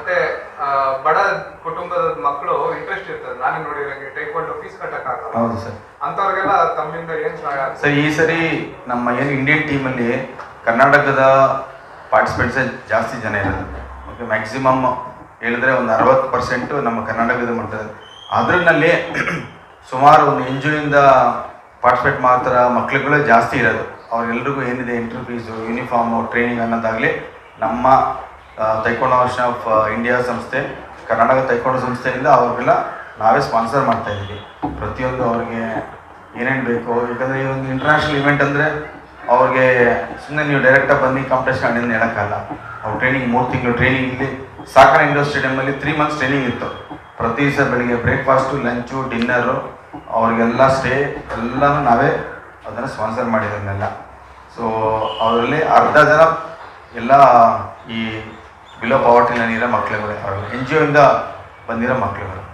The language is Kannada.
ಮತ್ತೆ ಬಡ ಕುಟುಂಬದ ಮಕ್ಕಳು ಇಂಟ್ರೆಸ್ಟ್ ಇರ್ತದೆ. ನಾನು ನೋಡಿರಂಗೆ ಟೈಕೊಂಡು ಫೀಸ್ ಕಟ್ಟಕ್ಕಾಗಲ್ಲ. ಹೌದು ಸರ್. ಅಂತವ್ರಿಗೆಲ್ಲ ತಮ್ಮಿಂದ ಏನ್ ಸಹಾಯ ಸರ್ ಈ ಸರಿ ನಮ್ಮ ಏನು ಇಂಡಿಯನ್ ಟೀಮಲ್ಲಿ ಕರ್ನಾಟಕದ ಪಾರ್ಟಿಸಿಪೇಟ್ಸ್ ಜಾಸ್ತಿ ಜನ ಇರೋದು ಓಕೆ ಮ್ಯಾಕ್ಸಿಮಮ್ ಹೇಳಿದ್ರೆ ಒಂದು ಅರವತ್ತು ಪರ್ಸೆಂಟು ನಮ್ಮ ಕರ್ನಾಟಕದ ಮಾಡ್ತದೆ ಅದರಲ್ಲಿ ಸುಮಾರು ಒಂದು ಎನ್ ಜಿ ಇಂದ ಪಾರ್ಟಿಸಿಪೇಟ್ ಮಾಡ್ತಾರ ಮಕ್ಳುಗಳೇ ಜಾಸ್ತಿ ಇರೋದು. ಅವ್ರೆಲ್ರಿಗೂ ಏನಿದೆ ಇಂಟ್ರ್ ಫೀಸು ಯೂನಿಫಾರ್ಮು ಟ್ರೈನಿಂಗ್ ಅನ್ನೋದಾಗಲಿ ನಮ್ಮ ತೈಕೊಂಡು ವರ್ಷ ಆಫ್ ಇಂಡಿಯಾ ಸಂಸ್ಥೆ, ಕರ್ನಾಟಕ ತೈಕೊಂಡ ಸಂಸ್ಥೆಯಿಂದ ಅವ್ರಿಗೆಲ್ಲ ನಾವೇ ಸ್ಪಾನ್ಸರ್ ಮಾಡ್ತಾ ಇದ್ದೀವಿ. ಪ್ರತಿಯೊಂದು ಅವ್ರಿಗೆ ಏನೇನು ಬೇಕು, ಯಾಕಂದರೆ ಈ ಒಂದು ಇಂಟರ್ನ್ಯಾಷನಲ್ ಇವೆಂಟ್ ಅಂದರೆ ಅವ್ರಿಗೆ ಸುಮ್ಮನೆ ನೀವು ಡೈರೆಕ್ಟಾಗಿ ಬಂದು ಕಾಂಪಿಟೇಷನ್ ಆಡಿಂದ ಹೇಳೋಕ್ಕಲ್ಲ ಅವ್ರು ಟ್ರೈನಿಂಗ್ ಮೂರು ತಿಂಗಳು ಟ್ರೈನಿಂಗ್ ಇಲ್ಲಿ ಸಾಕರ ಇಂಡೋರ್ ಸ್ಟೇಡಿಯಮಲ್ಲಿ ತ್ರೀ ಮಂತ್ಸ್ ಟ್ರೈನಿಂಗ್ ಇತ್ತು. ಪ್ರತಿ ದಿವಸ ಬೆಳಿಗ್ಗೆ ಬ್ರೇಕ್ಫಾಸ್ಟು ಲಂಚು ಡಿನ್ನರು ಅವ್ರಿಗೆಲ್ಲ ಸ್ಟೇ ಎಲ್ಲನೂ ನಾವೇ ಅದನ್ನು ಸ್ಪಾನ್ಸರ್ ಮಾಡಿದ್ದನ್ನೆಲ್ಲ ಸೊ ಅವರಲ್ಲಿ ಅರ್ಧ ಜನ ಎಲ್ಲ ಈ ಬಿಲೋ ಪಾವರ್ಟಿ ಲೈನ್ ಇರೋ ಮಕ್ಳುಗಳೇ. ಅವರು ಎನ್ ಜಿ ಒಯಿಂದ ಬಂದಿರೋ ಮಕ್ಳುಗಳು.